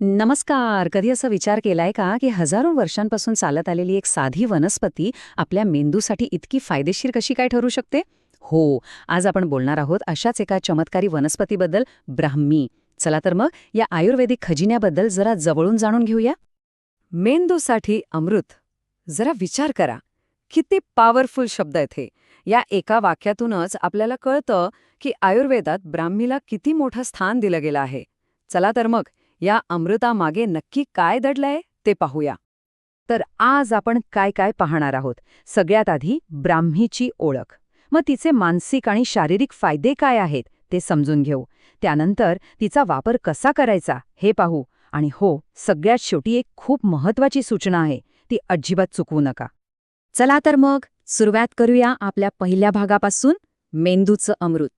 नमस्कार. कधी असा विचार केलाय का की हजारो वर्षांपासून चालत आलेली एक साधी वनस्पती आपल्या मेंदूसाठी इतकी फायदेशीर कशी काय ठरू शकते? हो आज आपण बोलणार आहोत अशाच एका चमत्कारी वनस्पतीबद्दल ब्राह्मी. चला तर मग या आयुर्वेदिक खजिन्याबद्दल जरा जवळून जाणून घेऊया. मेंदूसाठी अमृत. जरा विचार करा. किती पॉवरफुल शब्द आहेत हे. या एका वाक्यातूनच आपल्याला कळतं की आयुर्वेदात ब्राह्मीला किती मोठं स्थान दिलं गेलं आहे. चला तर मग या अमृतामागे नक्की काय दडलंय ते पाहूया. तर आज आपण काय काय पाहणार आहोत? सगळ्यात आधी ब्राह्मीची ओळख. मग तिचे मानसिक आणि शारीरिक फायदे काय आहेत ते समजून घेऊ. त्यानंतर तिचा वापर कसा करायचा हे पाहू. आणि हो सगळ्यात शेवटी एक खूप महत्वाची सूचना आहे. ती अजिबात चुकवू नका. चला तर मग सुरुवात करूया आपल्या पहिल्या भागापासून. मेंदूचं अमृत.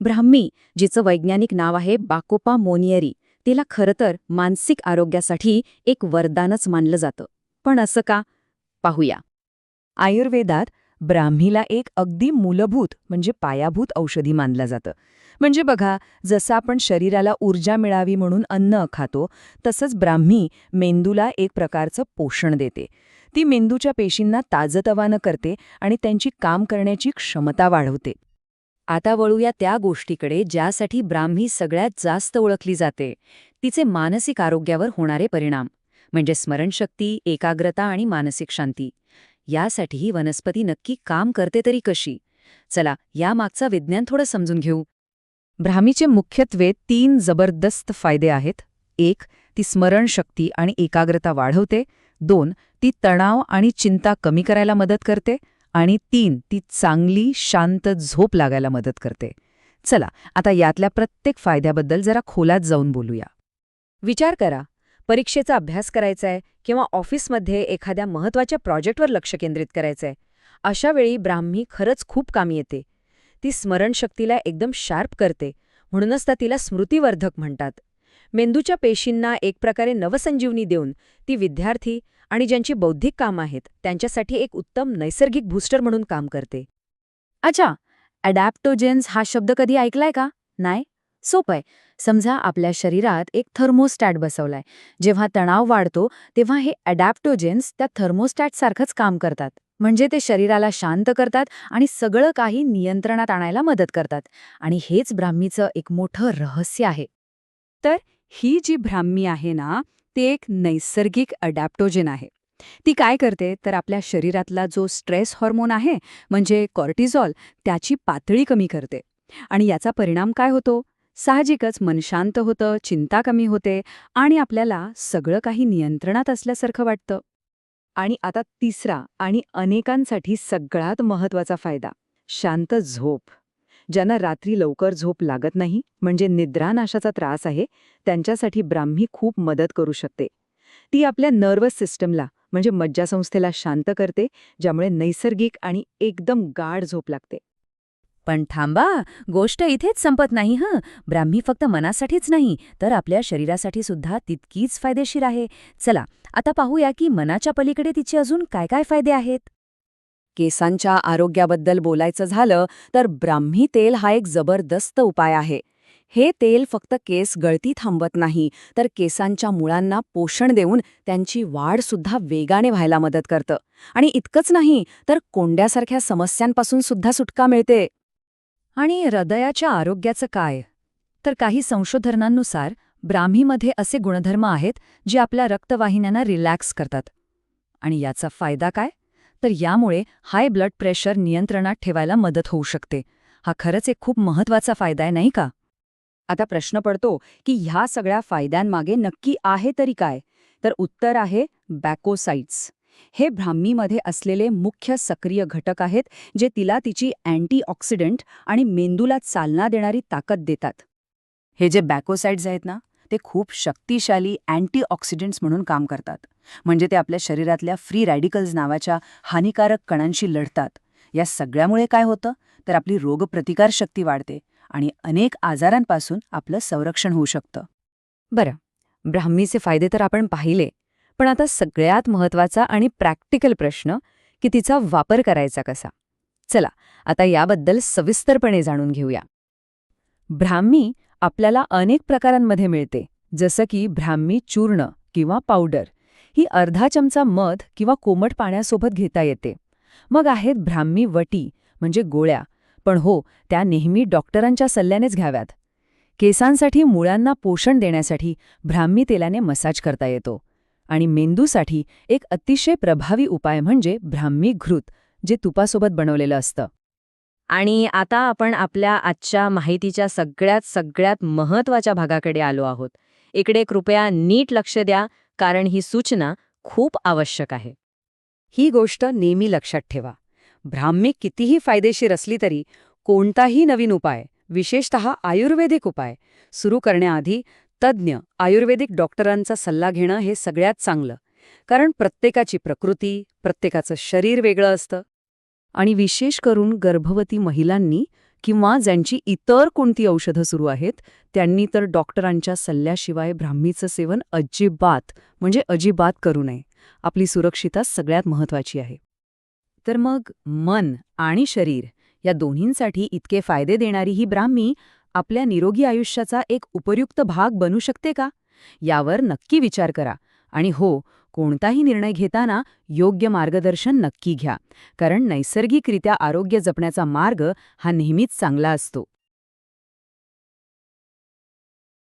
ब्राह्मी जिचं वैज्ञानिक नाव आहे बाकोपा मोनियरी तिला खरं तर मानसिक आरोग्यासाठी एक वरदानच मानलं जातं. पण असं का? पाहूया. आयुर्वेदात ब्राह्मीला एक अगदी मूलभूत म्हणजे पायाभूत औषधी मानलं जातं. म्हणजे बघा जसं आपण शरीराला ऊर्जा मिळावी म्हणून अन्न खातो तसंच ब्राह्मी मेंदूला एक प्रकारचं पोषण देते. ती मेंदूच्या पेशींना ताजतवानं करते आणि त्यांची काम करण्याची क्षमता वाढवते. आता वळूया त्या गोष्टीकडे ज्यासाठी ब्राह्मी सगळ्यात जास्त ओळखली जाते. तिचे मानसिक आरोग्यावर होणारे परिणाम म्हणजे स्मरणशक्ती एकाग्रता आणि मानसिक शांती. यासाठी ही वनस्पती नक्की काम करते तरी कशी? चला यामागचा विज्ञान थोडं समजून घेऊ. ब्राह्मीचे मुख्यत्वे तीन जबरदस्त फायदे आहेत. एक ती स्मरणशक्ती आणि एकाग्रता वाढवते. दोन ती तणाव आणि चिंता कमी करायला मदत करते. आणि तीन ती चांगली शांत झोप लागायला मदत करते. चला आता यातल्या प्रत्येक फायद्याबद्दल जरा खोलात जाऊन बोलूया. विचार करा परीक्षेचा अभ्यास करायचा आहे किंवा ऑफिसमध्ये एखाद्या महत्त्वाच्या प्रोजेक्टवर लक्ष केंद्रित करायचंय? अशा वेळी ब्राह्मी खरंच खूप कामी येते. ती स्मरणशक्तीला एकदम शार्प करते म्हणूनच तर तिला स्मृतिवर्धक म्हणतात. मेंदूच्या पेशींना एक प्रकारे नवसंजीवनी देऊन ती विद्यार्थी आणि ज्यांची बौद्धिक कामं आहेत त्यांच्यासाठी एक उत्तम नैसर्गिक बूस्टर म्हणून काम करते. अच्छा अडॅप्टोजेन्स हा शब्द कधी ऐकलाय का? नाही? सोपं आहे समजा आपल्या शरीरात एक थर्मोस्टॅट बसवलाय. जेव्हा तणाव वाढतो तेव्हा हे अडॅप्टोजेन्स त्या थर्मोस्टॅटसारखंच काम करतात. म्हणजे ते शरीराला शांत करतात आणि सगळं काही नियंत्रणात आणायला मदत करतात. आणि हेच ब्राह्मीचं एक मोठं रहस्य आहे. तर ही जी ब्राह्मी आहे ना ती एक नैसर्गिक अडॅप्टोजेन आहे. ती काय करते? तर आपल्या शरीरातला जो स्ट्रेस हॉर्मोन आहे म्हणजे कॉर्टिझॉल त्याची पातळी कमी करते. आणि याचा परिणाम काय होतो? साहजिकच मन शांत होतं चिंता कमी होते आणि आपल्याला सगळं काही नियंत्रणात असल्यासारखं वाटतं. आणि आता तिसरा आणि अनेकांसाठी सगळ्यात महत्त्वाचा फायदा शांत झोप. ज्यांना रात्री लवकर झोप लागत नाही म्हणजे निद्रानाशाचा त्रास आहे त्यांच्यासाठी ब्राह्मी खूप मदत करू शकते. ती आपल्या नर्वस सिस्टमला म्हणजे मज्जासंस्थेला शांत करते ज्यामुळे नैसर्गिक आणि एकदम गाढ झोप लागते. पण थांबा गोष्ट इथेच संपत नाही हं. ब्राह्मी फक्त मनासाठीच नाही तर आपल्या शरीरासाठी सुद्धा तितकीच फायदेशीर आहे. चला आता पाहूया की मनाच्या पलीकडे तिचे अजून काय काय फायदे आहेत. केसांच्या आरोग्याबद्दल बोलायचं झालं तर ब्राह्मी तेल हा एक जबरदस्त उपाय आहे. हे तेल फक्त केस गळती थांबत नाही तर केसांच्या मुळांना पोषण देऊन त्यांची वाढ सुद्धा वेगाने व्हायला मदत करतं. आणि इतकंच नाही तर कोंड्यासारख्या समस्यांपासून सुद्धा सुटका मिळते. आणि हृदयाच्या आरोग्याचं काय? तर काही संशोधनांनुसार ब्राह्मीमध्ये असे गुणधर्म आहेत जे आपल्या रक्तवाहिन्यांना रिलॅक्स करतात. आणि याचा फायदा काय? तर यामुळे हाय ब्लड प्रेशर नियंत्रणात ठेवायला मदत होऊ शकते. हा खरंच एक खूप महत्त्वाचा फायदा आहे नाही का? आता प्रश्न पडतो की ह्या सगळ्या फायद्यांमागे नक्की आहे तरी काय? तर उत्तर आहे बॅकोसाइट्स. हे ब्राह्मीमध्ये असलेले मुख्य सक्रिय घटक आहेत जे तिला तिची अँटीऑक्सिडंट आणि मेंदूला चालना देणारी ताकद देतात. हे जे बॅकोसाइड्स आहेत ना ते खूप शक्तिशाली अँटीऑक्सिडंट्स म्हणून काम करतात. म्हणजे ते आपल्या शरीरातल्या फ्री रॅडिकल्स नावाच्या हानिकारक कणांशी लढतात. या सगळ्यामुळे काय होतं? तर आपली रोगप्रतिकारशक्ती वाढते आणि अनेक आजारांपासून आपलं संरक्षण होऊ शकतं. बरं ब्राह्मीचे फायदे तर आपण पाहिले पण आता सगळ्यात महत्त्वाचा आणि प्रॅक्टिकल प्रश्न की तिचा वापर करायचा कसा. चला आता याबद्दल सविस्तरपणे जाणून घेऊया. ब्राह्मी आपल्याला अनेक प्रकारांमध्ये मिळते जसं की ब्राह्मी चूर्ण किंवा पावडर. ही अर्धा चमचा मध किंवा कोमट पाण्यासोबत घेता येते. मग आहेत ब्राह्मी वटी म्हणजे गोळ्या. पण हो त्या नेहमी डॉक्टरांच्या सल्ल्यानेच घ्याव्यात. केसांसाठी मुळांना पोषण देण्यासाठी ब्राह्मी तेलाने मसाज करता येतो. आणि मेंदूसाठी एक अतिशय प्रभावी उपाय म्हणजे ब्राह्मी घृत जे तुपासोबत बनवलेलं असतं. आणि आता आपण आपल्या आजच्या माहितीच्या सगळ्यात सगळ्यात महत्त्वाच्या भागाकडे आलो आहोत. इकडे कृपया नीट लक्ष द्या कारण ही सूचना खूप आवश्यक आहे. ही गोष्ट नेहमी लक्षात ठेवा. भ्राम्य कितीही फायदेशीर असली तरी कोणताही नवीन उपाय विशेषत आयुर्वेदिक उपाय सुरू करण्याआधी तज्ज्ञ आयुर्वेदिक डॉक्टरांचा सल्ला घेणं हे सगळ्यात चांगलं. कारण प्रत्येकाची प्रकृती प्रत्येकाचं शरीर वेगळं असतं. आणि विशेष करून गर्भवती महिलांनी किंवा ज्यांची इतर कोणती औषधं सुरू आहेत त्यांनी तर डॉक्टरांच्या सल्ल्याशिवाय ब्राह्मीचं सेवन अजिबात म्हणजे अजिबात करू नये. आपली सुरक्षिता सगळ्यात महत्वाची आहे. तर मग मन आणि शरीर या दोन्हींसाठी इतके फायदे देणारी ही ब्राह्मी आपल्या निरोगी आयुष्याचा एक उपयुक्त भाग बनू शकते का? यावर नक्की विचार करा. आणि हो कोणताही निर्णय घेताना योग्य मार्गदर्शन नक्की घ्या. कारण नैसर्गिकरित्या आरोग्य जपण्याचा मार्ग हा नेहमीच चांगला असतो.